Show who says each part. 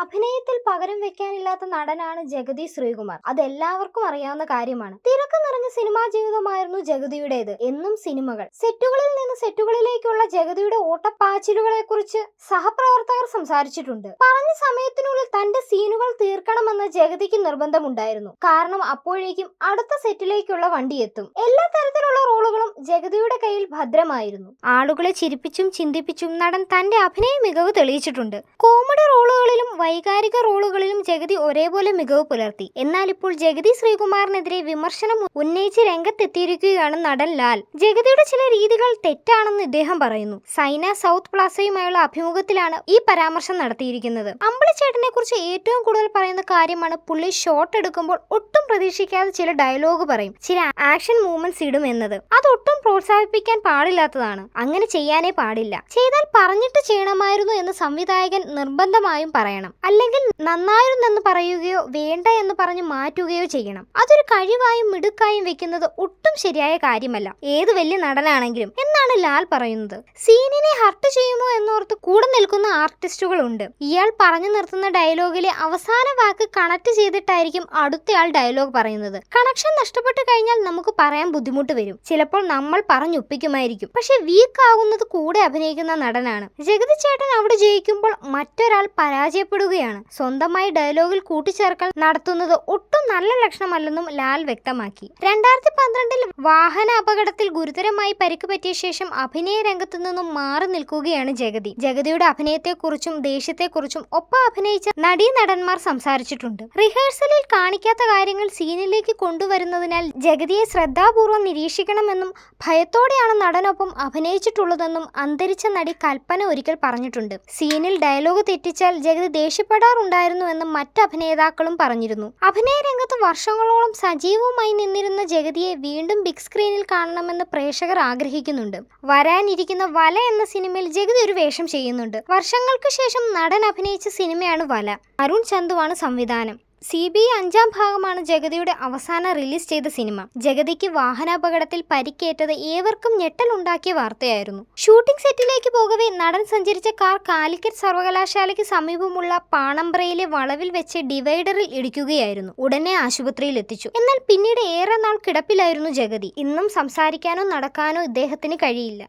Speaker 1: അഭിനയത്തിൽ പകരം വെക്കാനില്ലാത്ത നടനാണ് ജഗതി ശ്രീകുമാർ. അത് എല്ലാവർക്കും അറിയാവുന്ന കാര്യമാണ്. തിരക്ക് നിറഞ്ഞ സിനിമാ ജീവിതമായിരുന്നു ജഗതിയുടേത്. എന്നും സിനിമകൾ. സെറ്റുകളിൽ നിന്ന് സെറ്റുകളിലേക്കുള്ള ജഗതിയുടെ ഓട്ടപ്പാച്ചിലുകളെ കുറിച്ച് സഹപ്രവർത്തകർ സംസാരിച്ചിട്ടുണ്ട്. പറഞ്ഞ സമയത്തിനുള്ളിൽ തന്റെ സീനുകൾ തീർക്കണമെന്ന് ജഗതിക്ക് നിർബന്ധമുണ്ടായിരുന്നു. കാരണം അപ്പോഴേക്കും അടുത്ത സെറ്റിലേക്കുള്ള വണ്ടി എത്തും. എല്ലാ തരത്തിലുള്ള ജഗതിയുടെ കയ്യിൽ ഭദ്രമായിരുന്നു. ആളുകളെ ചിരിപ്പിച്ചും ചിന്തിപ്പിച്ചും നടൻ തന്റെ അഭിനയ മികവ് തെളിയിച്ചിട്ടുണ്ട്. കോമഡി റോളുകളിലും വൈകാരിക റോളുകളിലും ജഗതി ഒരേപോലെ മികവ് പുലർത്തി. എന്നാൽ ഇപ്പോൾ ജഗതി ശ്രീകുമാറിനെതിരെ വിമർശനം ഉന്നയിച്ച് രംഗത്തെത്തിയിരിക്കുകയാണ് നടൻ ലാൽ. ജഗതിയുടെ ചില രീതികൾ തെറ്റാണെന്ന് ഇദ്ദേഹം പറയുന്നു. സൈന സൗത്ത് പ്ലാസയുമായുള്ള അഭിമുഖത്തിലാണ് ഈ പരാമർശം നടത്തിയിരിക്കുന്നത്. അമ്പളിച്ചേട്ടനെ കുറിച്ച് ഏറ്റവും കൂടുതൽ പറയുന്ന കാര്യമാണ് പുള്ളി ഷോട്ട് എടുക്കുമ്പോൾ ഒട്ടും പ്രതീക്ഷിക്കാതെ ചില ഡയലോഗ് പറയും. ചില ആക്ഷൻ മൂവ്മെന്റ്സ് ഇടും എന്നത്. അതൊട്ടും പ്രോത്സാഹിപ്പിക്കാൻ പാടില്ലാത്തതാണ്. അങ്ങനെ ചെയ്യാനേ പാടില്ല. ചെയ്താൽ പറഞ്ഞിട്ട് ചെയ്യണമായിരുന്നു എന്ന് സംവിധായകൻ നിർബന്ധമായും പറയണം. അല്ലെങ്കിൽ നന്നായിരുന്നെന്ന് പറയുകയോ വേണ്ട എന്ന് പറഞ്ഞ് മാറ്റുകയോ ചെയ്യണം. അതൊരു കഴിവായും മിടുക്കായും വെക്കുന്നത് ഒട്ടും ശരിയായ കാര്യമല്ല. ഏത് വലിയ നടനാണെങ്കിലും. എന്നാണ് ലാൽ പറയുന്നത്. സീനിനെ ഹർട്ട് ചെയ്യുമോ എന്നോർത്ത് കൂടെ നിൽക്കുന്ന ആർട്ടിസ്റ്റുകളുണ്ട്. ഇയാൾ പറഞ്ഞു നിർത്തുന്ന ഡയലോഗിലെ അവസാന വാക്ക് കണക്ട് ചെയ്തിട്ടായിരിക്കും അടുത്തയാൾ ഡയലോഗ് പറയുന്നത്. കണക്ഷൻ നഷ്ടപ്പെട്ടു കഴിഞ്ഞാൽ നമുക്ക് പറയാൻ ബുദ്ധിമുട്ട് വരും. ചിലപ്പോൾ നമ്മൾ പറഞ്ഞൊപ്പിക്കുമായിരിക്കും പക്ഷെ വീക്ക് ആകുന്നത് കൂടെ അഭിനയിക്കുന്ന നടനാണ്. ജഗതി ചേട്ടൻ അവിടെ ജയിക്കുമ്പോൾ മറ്റൊരാൾ പരാജയപ്പെടുകയാണ്. സ്വന്തമായി ഡയലോഗിൽ കൂട്ടിച്ചേർക്കൽ നടത്തുന്നത് ഒട്ടും നല്ല ലക്ഷണമല്ലെന്നും ലാൽ വ്യക്തമാക്കി. രണ്ടായിരത്തി പന്ത്രണ്ടിൽ വാഹന അപകടത്തിൽ ഗുരുതരമായി പരിക്ക് പറ്റിയ ശേഷം അഭിനയ രംഗത്തു നിന്നും മാറി നിൽക്കുകയാണ് ജഗതി. ജഗതിയുടെ അഭിനയത്തെക്കുറിച്ചും ദേഷ്യത്തെക്കുറിച്ചും ഒപ്പം അഭിനയിച്ച നടീ നടന്മാർ സംസാരിച്ചിട്ടുണ്ട്. റിഹേഴ്സലിൽ കാണിക്കാത്ത കാര്യങ്ങൾ സീനിലേക്ക് കൊണ്ടുവരുന്നതിനാൽ ജഗതിയെ ശ്രദ്ധാപൂർവം നിരീക്ഷിക്കണമെന്നും ഭയത്തോടെയാണ് നടനൊപ്പം അഭിനയിച്ചിട്ടുള്ളതെന്നും അന്തരിച്ച നടി കൽപ്പന ഒരിക്കൽ പറഞ്ഞിട്ടുണ്ട്. സീനിൽ ഡയലോഗ് തെറ്റിച്ചാൽ ജഗതി ദേഷ്യപ്പെടാറുണ്ടായിരുന്നുവെന്നും മറ്റ് അഭിനേതാക്കളും പറഞ്ഞിരുന്നു. അഭിനയ രംഗത്ത് വർഷങ്ങളോളം സജീവമായി നിന്നിരുന്ന ജഗതിയെ വീണ്ടും ബിഗ് സ്ക്രീനിൽ കാണണമെന്ന് പ്രേക്ഷകർ ആഗ്രഹിക്കുന്നുണ്ട്. വരാനിരിക്കുന്ന വല എന്ന സിനിമയിൽ ജഗതി ഒരു വേഷം ചെയ്യുന്നുണ്ട്. വർഷങ്ങൾക്ക് ശേഷം നടൻ അഭിനയിച്ച സിനിമയാണ് വല. അരുൺ ചന്തുവാണ് സംവിധാനം. സി ബി അഞ്ചാം ഭാഗമാണ് ജഗതിയുടെ അവസാന റിലീസ് ചെയ്ത സിനിമ. ജഗതിക്ക് വാഹനാപകടത്തിൽ പരിക്കേറ്റത് ഏവർക്കും ഞെട്ടലുണ്ടാക്കിയ വാർത്തയായിരുന്നു. ഷൂട്ടിംഗ് സെറ്റിലേക്ക് പോകവേ നടൻ സഞ്ചരിച്ച കാർ കാലിക്കറ്റ് സർവകലാശാലയ്ക്ക് സമീപമുള്ള പാണമ്പ്രയിലെ വളവിൽ വെച്ച് ഡിവൈഡറിൽ ഇടിക്കുകയായിരുന്നു. ഉടനെ ആശുപത്രിയിൽ എത്തിച്ചു. എന്നാൽ പിന്നീട് ഏറെ നാൾ കിടപ്പിലായിരുന്നു ജഗതി. ഇന്നും സംസാരിക്കാനോ നടക്കാനോ ഇദ്ദേഹത്തിന് കഴിയില്ല.